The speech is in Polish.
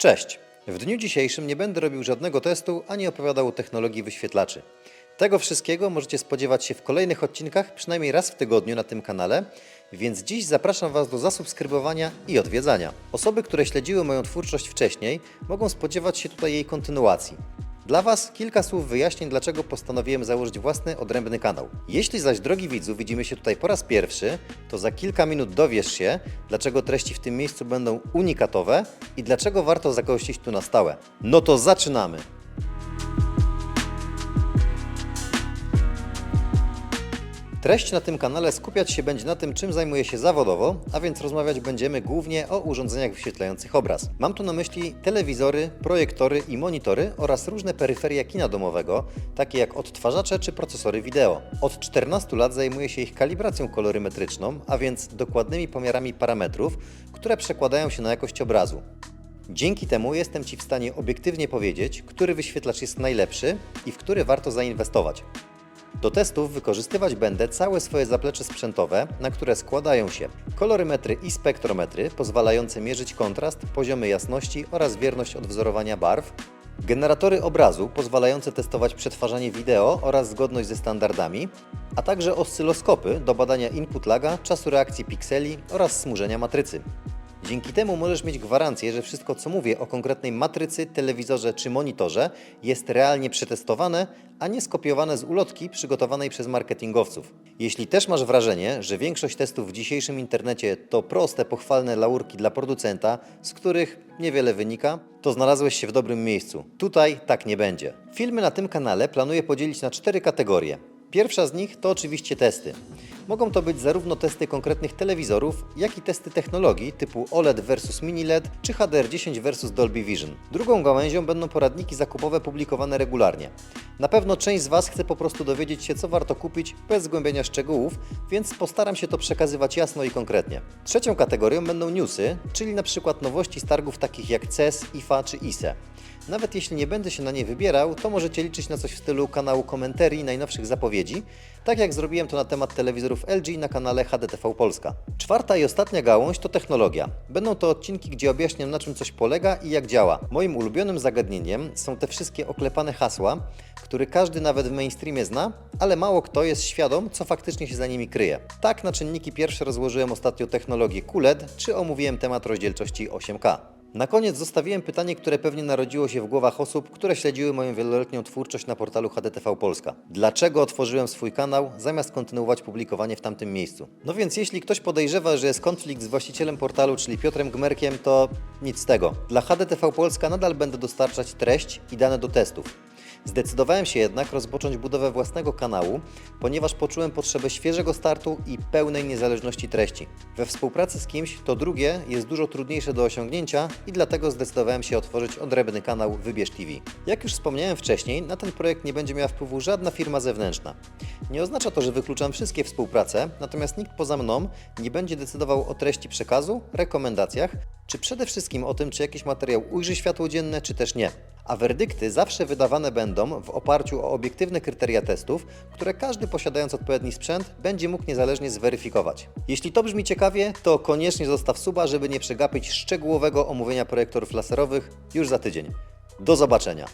Cześć! W dniu dzisiejszym nie będę robił żadnego testu ani opowiadał o technologii wyświetlaczy. Tego wszystkiego możecie spodziewać się w kolejnych odcinkach, przynajmniej raz w tygodniu na tym kanale, więc dziś zapraszam Was do zasubskrybowania i odwiedzania. Osoby, które śledziły moją twórczość wcześniej, mogą spodziewać się tutaj jej kontynuacji. Dla Was kilka słów wyjaśnień, dlaczego postanowiłem założyć własny, odrębny kanał. Jeśli zaś, drogi widzu, widzimy się tutaj po raz pierwszy, to za kilka minut dowiesz się, dlaczego treści w tym miejscu będą unikatowe i dlaczego warto zagościć tu na stałe. No to zaczynamy! Treść na tym kanale skupiać się będzie na tym, czym zajmuję się zawodowo, a więc rozmawiać będziemy głównie o urządzeniach wyświetlających obraz. Mam tu na myśli telewizory, projektory i monitory oraz różne peryferia kina domowego, takie jak odtwarzacze czy procesory wideo. Od 14 lat zajmuję się ich kalibracją kolorymetryczną, a więc dokładnymi pomiarami parametrów, które przekładają się na jakość obrazu. Dzięki temu jestem Ci w stanie obiektywnie powiedzieć, który wyświetlacz jest najlepszy i w który warto zainwestować. Do testów wykorzystywać będę całe swoje zaplecze sprzętowe, na które składają się kolorymetry i spektrometry pozwalające mierzyć kontrast, poziomy jasności oraz wierność odwzorowania barw, generatory obrazu pozwalające testować przetwarzanie wideo oraz zgodność ze standardami, a także oscyloskopy do badania input laga, czasu reakcji pikseli oraz smużenia matrycy. Dzięki temu możesz mieć gwarancję, że wszystko co mówię o konkretnej matrycy, telewizorze czy monitorze jest realnie przetestowane, a nie skopiowane z ulotki przygotowanej przez marketingowców. Jeśli też masz wrażenie, że większość testów w dzisiejszym internecie to proste, pochwalne laurki dla producenta, z których niewiele wynika, to znalazłeś się w dobrym miejscu. Tutaj tak nie będzie. Filmy na tym kanale planuję podzielić na cztery kategorie. Pierwsza z nich to oczywiście testy. Mogą to być zarówno testy konkretnych telewizorów, jak i testy technologii typu OLED versus mini LED czy HDR10 versus Dolby Vision. Drugą gałęzią będą poradniki zakupowe publikowane regularnie. Na pewno część z Was chce po prostu dowiedzieć się, co warto kupić bez zgłębiania szczegółów, więc postaram się to przekazywać jasno i konkretnie. Trzecią kategorią będą newsy, czyli na przykład nowości z targów takich jak CES, IFA czy ISE. Nawet jeśli nie będę się na nie wybierał, to możecie liczyć na coś w stylu kanału komentarii najnowszych zapowiedzi, tak jak zrobiłem to na temat telewizorów LG na kanale HDTV Polska. Czwarta i ostatnia gałąź to technologia. Będą to odcinki, gdzie objaśniam na czym coś polega i jak działa. Moim ulubionym zagadnieniem są te wszystkie oklepane hasła, które każdy nawet w mainstreamie zna, ale mało kto jest świadom, co faktycznie się za nimi kryje. Tak na czynniki pierwsze rozłożyłem ostatnio technologię QLED, czy omówiłem temat rozdzielczości 8K. Na koniec zostawiłem pytanie, które pewnie narodziło się w głowach osób, które śledziły moją wieloletnią twórczość na portalu HDTV Polska. Dlaczego otworzyłem swój kanał, zamiast kontynuować publikowanie w tamtym miejscu? No więc jeśli ktoś podejrzewa, że jest konflikt z właścicielem portalu, czyli Piotrem Gmerkiem, to nic z tego. Dla HDTV Polska nadal będę dostarczać treść i dane do testów. Zdecydowałem się jednak rozpocząć budowę własnego kanału, ponieważ poczułem potrzebę świeżego startu i pełnej niezależności treści. We współpracy z kimś to drugie jest dużo trudniejsze do osiągnięcia i dlatego zdecydowałem się otworzyć odrębny kanał Wybierz TV. Jak już wspomniałem wcześniej, na ten projekt nie będzie miała wpływu żadna firma zewnętrzna. Nie oznacza to, że wykluczam wszystkie współprace, natomiast nikt poza mną nie będzie decydował o treści przekazu, rekomendacjach, czy przede wszystkim o tym, czy jakiś materiał ujrzy światło dzienne, czy też nie. A werdykty zawsze wydawane będą w oparciu o obiektywne kryteria testów, które każdy posiadając odpowiedni sprzęt będzie mógł niezależnie zweryfikować. Jeśli to brzmi ciekawie, to koniecznie zostaw suba, żeby nie przegapić szczegółowego omówienia projektorów laserowych już za tydzień. Do zobaczenia!